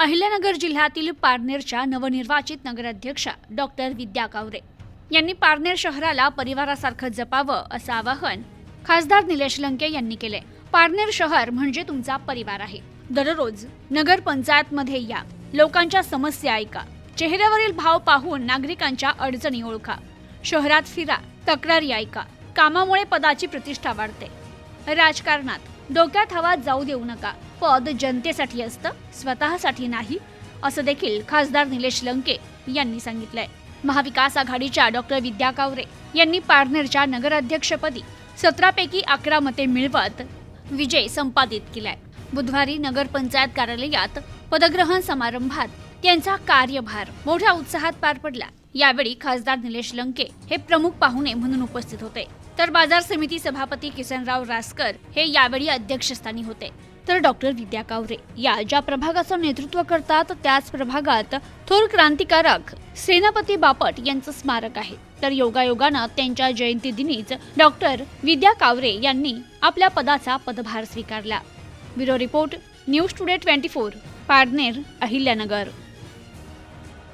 अहिल्यानगर जिल्ह्यातील पारनेरच्या नवनिर्वाचित नगराध्यक्षा डॉक्टर विद्या कावरे यांनी पारनेर शहराला परिवारासारखं जपावं असं आवाहन खासदार निलेश लंके यांनी केले. पारनेर शहर म्हणजे तुमचा परिवार आहे. दररोज नगर पंचायतमध्ये या. लोकांच्या समस्या ऐका. चेहऱ्यावरील भाव पाहून नागरिकांच्या अडचणी ओळखा. शहरात फिरा तक्रारी ऐका. कामामुळे पदाची प्रतिष्ठा वाढते. राजकारणात डोक्यात हवा जाऊ देऊ नका. पद जनतेसाठी असतं स्वतःसाठी नाही असं देखील खासदार निलेश लंके यांनी सांगितलंय. महाविकास आघाडीच्या डॉक्टर विद्या कावरे यांनी पारनेरच्या नगराध्यक्षपदी सतरापैकी अकरा मते मिळवत विजय संपादित केलाय. बुधवारी नगरपंचायत कार्यालयात पदग्रहण समारंभात त्यांचा कार्यभार मोठ्या उत्साहात पार पडला. यावेळी खासदार निलेश लंके हे प्रमुख पाहुणे म्हणून उपस्थित होते. तर बाजार समिती सभापती किसनराव रासकर हे यावेळी अध्यक्षस्थानी होते. तर डॉक्टर विद्या कावरे या ज्या प्रभागाचं नेतृत्व करतात त्याच प्रभागात थोर क्रांतिकारक सेनापती बापट यांचं स्मारक आहे. तर योगायोगानं त्यांच्या जयंती दिनीच डॉक्टर विद्या कावरे यांनी आपल्या पदाचा पदभार स्वीकारला. Bureau report news today twenty four Parner Ahilyanagar.